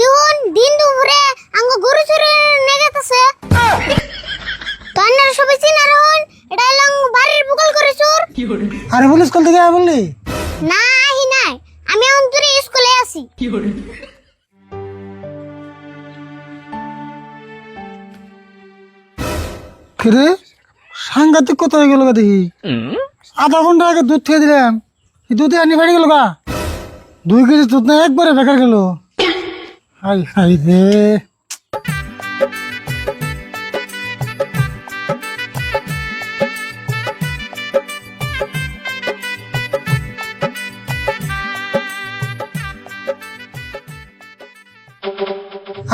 দেখুন দিন দুপুরে আঙ্গ গরু চুরি নেগেতেছে আপনারা সবাই চিনা রহন এটা হলো বাড়ির বুকল করে চোর। আরে বলি স্কুল থেকে আয় বললি। না আহি নাই আমি অন্তরে স্কুলে আছি। কিরে সাংঘাতিক কথা হয়ে গেল গা দেখি। আধা ঘণ্টা আগে দুধ খেয়ে দিলাম। দুধে আনি বাড়ি গেল গা। দুই কেজি দুধ না একবারে বেকার গেল। হাই হাই রে।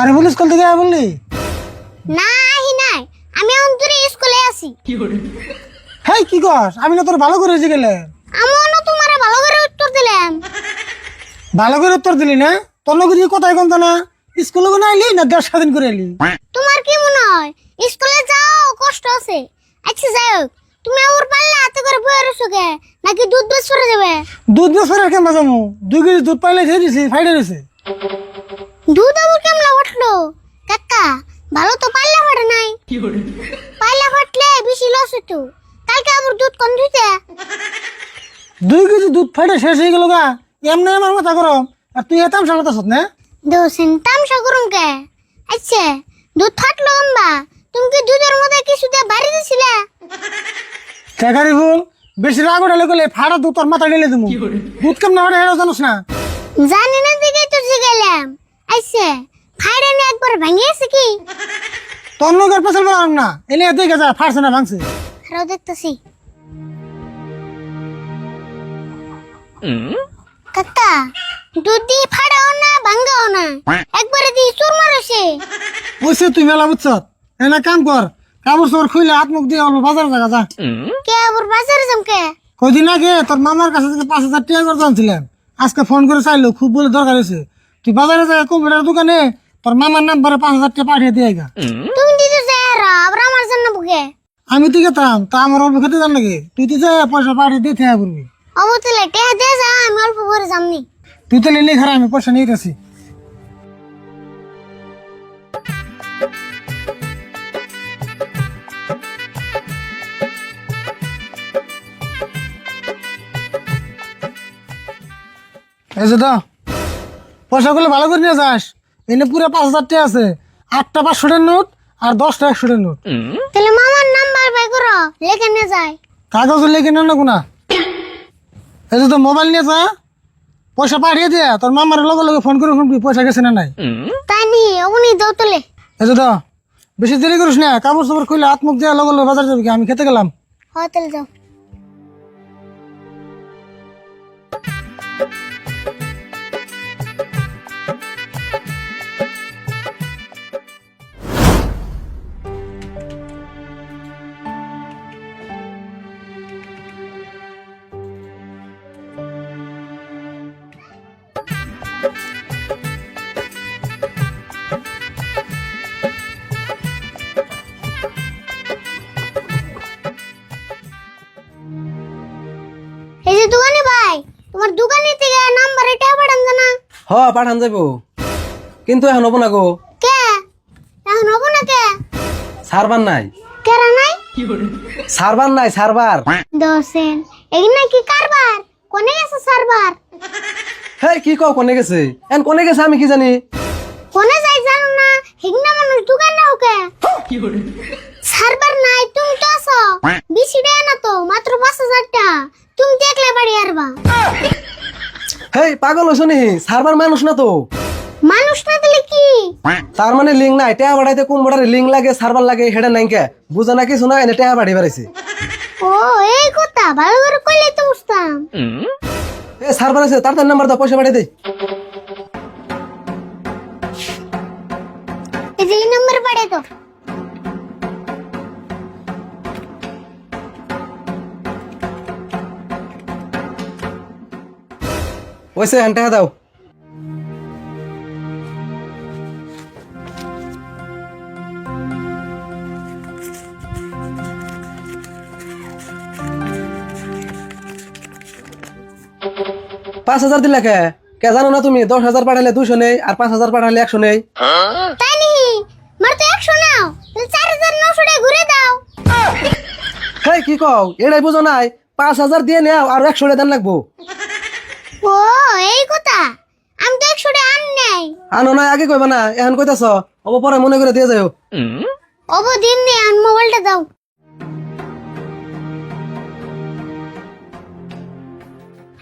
আরে বলি স্কুল থেকে আয় বললি? না আহি নাই। আমি অন্তরে স্কুলে আছি। হেই কি কর আমি না তোর ভালো করে হয়েছে গেলে আমনও তোমার ভালো করে উত্তর দিলাম। ভালো করে উত্তর দিলি না? দিয়ে কোথায় কমতো না স্কুলে কোনো আইলি না দেড় স্বাধীন করে এলি তোমার কি মনে হয়? স্কুলে যাও কষ্ট আছে। আচ্ছা যাই হোক। তুমি ওর পাল্লা হাতে করে বয়ে রয়েছো কে? নাকি দুধ বেশ সরে যাবে? দুধ বেসর আর কেমন যাব? দুই কেজি দুধ পাইলে খেয়ে দিছি ফাইডে রয়েছে দুধ আবার কেমলা ফাটলো? কাকা ভালো তো পাল্লা ফাটে নাই। পাল্লা ফাটলে বেশি লস হতো কালকে আবার দুধ কম ধুইতে দুই কেজি দুধ ফাইডে শেষ হয়ে গেল গা। এমনি আমার মাথা গরম আর তুই এতাম সামনে সত না? দোসেন তামসা করুন কে? আচ্ছা দুধ ফাটলো আম্বা তুমি কি দুধের মধ্যে কিছু দিয়ে বাড়ি দিছিলে ঠেকারি ফুল বেশি রাগ উঠালে গেলে ফাড়া দুধ তোর মাথা গেলে তুমি দুধ কেমন ফাটে হেরা জানোস না? জানি না দিকে তো জিগাইলাম আচ্ছা ফাইডে না একবার ভাঙিয়েছে কি? তোর লোকের পেছল বলাম না এনে দেখে যা ফাড়ছে না ভাঙছে। আরও দেখতেছি। কাকা দুধ দিয়ে ফাড়াও না ভাঙ্গাও না। একবারে দিয়ে চুর মারছে বুঝছে তুই মেলা বুঝছ? এনে কাম কর। কাপড় চোর খুইলে হাত মুখ দিয়ে অল্প বাজার জায়গা যা। কে আবার বাজারে জমকে কদিন আগে তোর মামার কাছে থেকে পাঁচ হাজার টাকা করে জানছিলাম। আজকে ফোন করে চাইলো খুব বলে দরকার হয়েছে। তুই বাজারে যায় কম্পিউটার দোকানে তোর মামার নাম্বারে পাঁচ হাজার টাকা পাঠিয়ে দিয়ে গা তুমি দিতে যাই আর আবার আমার জন্য বুকে। আমি তো গেতাম তা আমার অল্প খেতে জান নাকি? তুই তো যায় পয়সা পাঠিয়ে দিয়ে থেকে পড়বি অবতলে টেহা দে যা আমি অল্প করে যামনি। তুই তো নিলে খারাপ আমি পয়সা নিয়ে গেছি। এই যে দাও পয়সা গুলো ভালো করে নিয়ে যাস। এনে পুরো পাঁচ হাজার টাকা আছে। আটটা পাঁচশো টাকার নোট আর দশটা একশো টাকার নোট। তাহলে মামার নাম্বার বাই করো লেখে নিয়ে যায় কাগজ লেগে নেন না কোনা এই যে তো মোবাইল নিয়ে যা। পয়সা পাঠিয়ে দিয়ে তোর মামার লগে লগে ফোন করে ফোন পয়সা গেছে না নাই? তাই নি অমনি দাও তোলে এই যে তো বেশি দেরি করিস না কাপড় চাপড় খুলে হাত মুখ দিয়ে লগে লগে বাজার যাবি আমি খেতে গেলাম। হ্যাঁ তাহলে যাও। পাঠান যাইব। কিন্তু এখন হব না গো। কে? এখন হব না কে? সারবার নাই। কেরা নাই? সারবার নাই সারবার। দোসেন এই নাকি কারবার? কোনে গেছে সারবার? হে কি কও কোনে গেছে? এন কোনে গেছে আমি কি জানি? কোনে যাই জানো না? হিগনা মানুষ দোকান না ওকে। সারবার নাই তুমি তো আছো। বেশি দেয় না তো মাত্র পাঁচ হাজার টাকা। তুমি দেখলে বাড়ি আরবা হেই পাগল হইছ নি? সারবার মানুষ না তো। মানুষ না দিলে কি? তার মানে লিঙ্ক নাই। টেয়া বাড়াইতে কোন বড়ারে লিঙ্ক লাগে সারবার লাগে হেডে নাই কে? বুঝা না কিছু না এনে টেয়া বাড়ি বেড়াইছে। ও এই কথা ভালো করে কইলে তো বুঝতাম। এ সারবার আছে তার তার নাম্বার দাও পয়সা বাড়াই দে এই যে নম্বর পাড়ে তো ওইসে হ্যান টেয়া দাও। পাঁচ হাজার দিলা কে? কে জানো না তুমি? দশ হাজার পাঠালে দুশো নেই আর পাঁচ হাজার পাঠালে একশো নেই। তাই নি মার তো একশো নাও। চার হাজার নশো টাকা ঘুরে দাও। হেই কি কও? এটাই বুঝো নাই। পাঁচ হাজার দিয়ে নেও আর একশো টাকা দেন লাগবো। এই কথা? আমি তো একশো আন নাই। আনো না আগে কইবা না এখন কইতাছ অব পরে মনে করে দিয়ে যাও অব দিন নে আন মোবাইলটা দাও।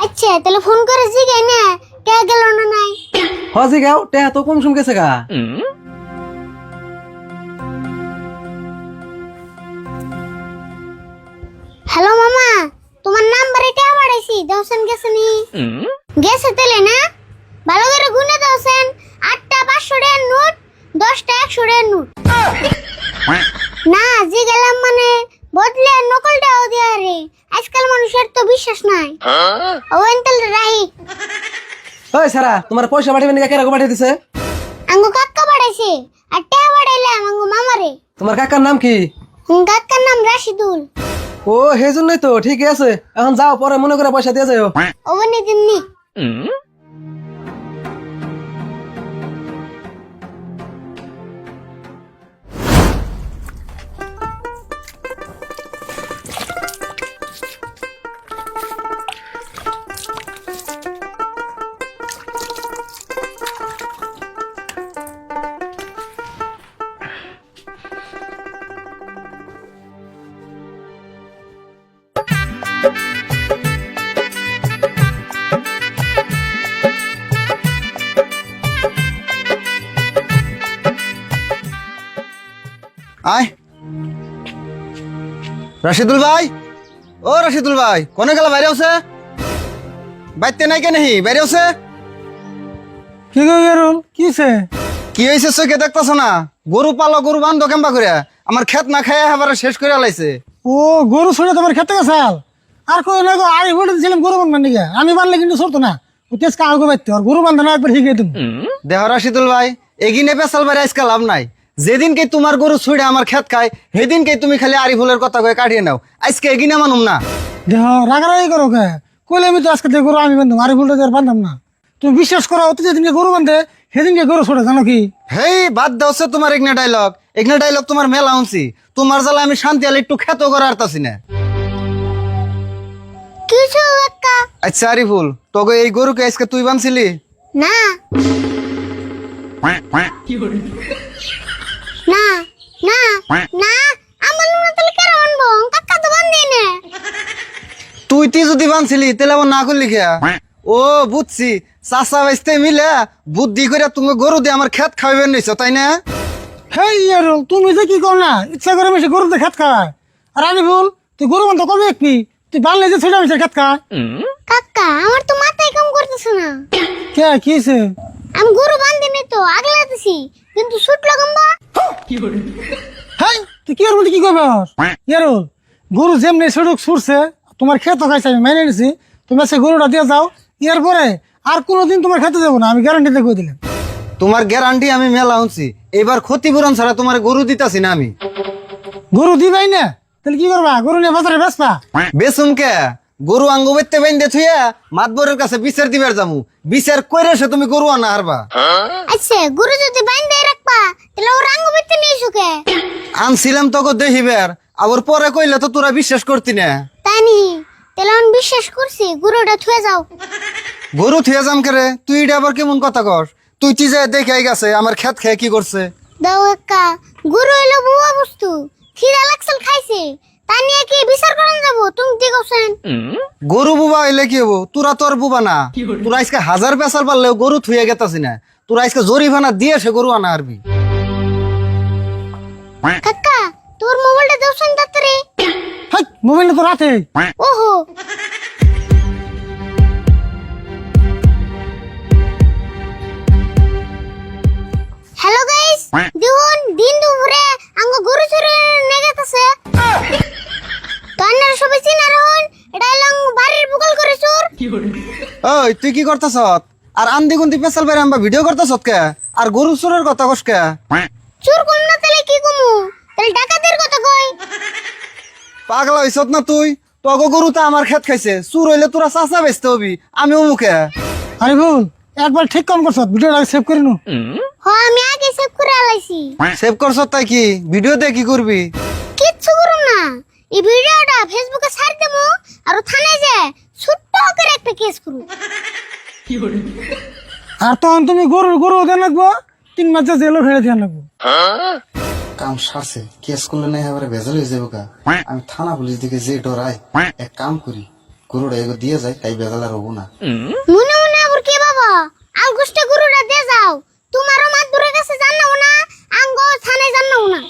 আচ্ছা তাহলে ফোন করে জিগাই না কে গেল না নাই? হজি গাও তে তো কম শুন গেছে গা। হ্যালো মামা তোমার নাম্বারে টাকা পাঠাইছি দশন গেছে নি? গেছে তাহলে না? ভালো করে গুনে দশন আটটা পাঁচশো টাকার নোট দশটা একশো টাকার নোট। না জি গেলাম মানে বদলে নকলটাও দেওয়া রে। আজকাল মানুষের তো বিশ্বাস নাই। ওই তাহলে রাহি। ওই সারা তোমার পয়সা পাঠাবেন নাকি কেরকম পাঠিয়ে দিছে? আঙ্গু কাক্কা পাঠাইছে আর টাকা পাঠাইলাম আঙ্গু মামারে। তোমার কাকার নাম কি? হুম, কাক্কার নাম রাশিদুল। ও সেই জন্যই তো ঠিকই আছে। এখন যাও পরে মনে করে পয়সা দিয়ে যাও ওবনি 嗯？আয়। রাশিদুল ভাই? ও রাশিদুল ভাই কোনে গেল বাইরে আছে? বাইতে নাই কেন বাইরে আছে? কি গো ইয়ারুল কিছে কি হয়েছে চোখে দেখতেছ না? গরু পালো গরু বান্ধ কেম্বা করে। আমার খেত না খাই এবারে শেষ করে লাইছে। ও গরু ছড়ে তোমার খেতে গেছাল আর কই না গো আই বলে দিছিলাম গরু বান্ধা নিকে? আমি বানলে কিন্তু সরতো না। ও তেজ কাউ গো বাইতে আর গরু বান্ধা না একবার শিখিয়ে তুমি দেহ রাশিদুল ভাই এগিনে পেশাল বাড়ি আজকাল লাভ নাই। যেদিনকে তোমার গরু ছুড়ে আমার খেত খায় সেদিনকে তুমি খালি আরি ফুলের কথা কয়ে কাটিয়ে নাও। আজকে এগিনে মানুম না। দেহ রাগারাগি করো কে? কইলে আমি তো আজকে দিয়ে গরু আমি বান্ধব আরে বলতে আর বান্ধাম না। তুমি বিশ্বাস করো অতি যেদিনকে গরু বান্ধে সেদিনকে গরু ছড়ে জানো কি? হেই বাদ দাও সে তোমার এগনে ডায়লগ এগনে ডায়লগ তোমার মেলা উনছি তোমার জ্বালা আমি শান্তি আলে একটু খেত করার আরতাছি না। কিছু কাক্কা আচ্ছা আরিফুল তোকে এই গরুকে আজকে তুই বানছিলি? না। না না না আমার নুনা তাহলে কেন আনব? কাক্কা তো বান্ধি না তুই তি যদি বানছিলি তাহলে আবার না করলি খেয়া ও বুঝছি। চাষা বাইসতে মিলে বুদ্ধি করে তুমি গরু দিয়ে আমার খেত খাওয়াবেন নিছ তাই না? হেই ইয়ারুল তুমি যে কি কর না ইচ্ছা করে বেশি গরুতে খেত খায় আর আমি বল তুই গরু বান্ধব কবে একবি তুই বানলে যে ছেড়ে মিশে খেত খায় কাক্কা আমার তো মাথায় কাম করতেছে না। কে কিছে আমি গরু বান্ধিনি তো আগলাতেছি। কিন্তু ছুটলো গম্বা হেই তুই কি আর বলতে কি করবে? ইয়ারুল গরু যেমনি সড়ক ছুটছে তোমার খেত খাইছে আমি মেনে নিছি। তুমি সে গরুটা দিয়ে যাও। ইয়ার পরে আর কোনোদিন তোমার খেতে যাব না আমি গ্যারান্টিতে কই দিলাম। তোমার গ্যারান্টি আমি মেলা এবার ক্ষতিপূরণ ছাড়া তোমার গরু দিতাছি না আমি। গরু দিবাই না? তাহলে কি করবা? গরু নিয়ে বাজারে বেচবা? বেসুম কে? গরু আঙ্গু বেতে বাইন্দে থুইয়া মাতবরের কাছে বিচার দিবার যামু। বিচার কইরে সে তুমি গরু আনা হারবা। আচ্ছা গরু যদি তাহলে ও রাঙ্গ নিয়ে সুখে আনছিলাম তোকে আবার পরে কইলে তো তোরা বিশ্বাস করতি না। তাই নি তাহলে আমি বিশ্বাস করছি গরুটা থুয়ে যাও। গরু থুয়ে যাম করে তুই এটা আবার কেমন কথা কর তুই কি যায় দেখে গেছে আমার খেত খেয়ে কি করছে? দাও একা গরু হইল বুয়া বস্তু খিদা লাগছিল খাইছে। তা নিয়ে কি বিচার করেন যাব তুমি কি করছেন? গরু বুবা হইলে কি হব? তোরা তোর বুবা না। তোরা আজকে হাজার পেশার পারলেও গরু থুয়ে গেতাছি না। তোরা আজকে জরিফানা দিয়ে সে গরু আনা আরবি। কাকা তোর মোবাইলটা দেওছেন তাড়াতাড়ি। হাই মোবাইলটা তো রাতে। ওহো। হ্যালো গাইস দেখুন দিন দুপুরে আঙ্গ গরু চুরি নেগেতেছে আপনারা সবাই চিনা রহন এটা হলো বাড়ির বুকল করে চোর। ওই তুই কি করতেছ আর আন্দি গুন্দি পেশাল বাইরে আমরা ভিডিও করতেছ কে? আর গরু চোরের কথা কস কে? চোর কম না তাহলে কি কমু? তাহলে ডাকাতের কথা কই? পাগলা হইছ না তুই? তগো গরু তো আমার খেত খাইছে। চুর হইলে তোরা চাচা বেচতে হবি। আমি অমুকে আরে ভুল একবার ঠিক কাম করছ ভিডিওটা সেভ করে নু। হ আমি আগে সেভ করে আলাইছি। সেভ করছ তাই কি? ভিডিও দে কি করবি? কিচ্ছু করুম না। এই ভিডিওটা ফেসবুকে ছাড় দেবো আর থানায় যায় ছোট্ট করে একটা কেস করুম আর তখন তুমি গরু গরু দেন লাগবো তিন মাস যা জেলও ফেলে দিয়ে লাগবো। কাম সারছে কেস করলে না এবারে ভেজাল হয়ে যাব কা আমি থানা পুলিশ দিকে যে ডরাই এক কাম করি গরুটা এগো দিয়ে যায় তাই ভেজাল আর হব না। মনে মনে আবার কে বাবা গুরুটা দিয়ে যাও। তোমারও মাদুরের কাছে জানাও না আঙ্গ থানায় জানাও না।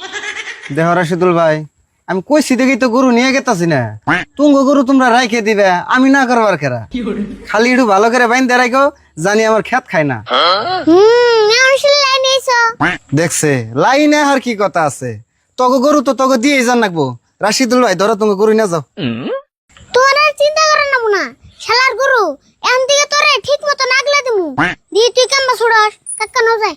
দেহ রাশিদুল ভাই আমি কইছি দেখি তো গরু নিয়ে গেতাছি না। তুঙ্গ গরু তোমরা রাইখে দিবে আমি না করবার কেরা। খালি একটু ভালো করে বাইন দে রাখো জানি আমার খেত খায় না। দেখছে লাইনে আর কি কথা আছে? তগো গরু তো তগো দিয়ে যান রাখব রাশিদুল ভাই ধরো তুমি গরু নিয়ে যাও। তোর আর চিন্তা করেন না না। শালার গুরু এমন দিকে তোরে ঠিক মতো নাগলে দিমু। দিয়ে তুই কাম্বা ছুড়স? কাকা ন যায়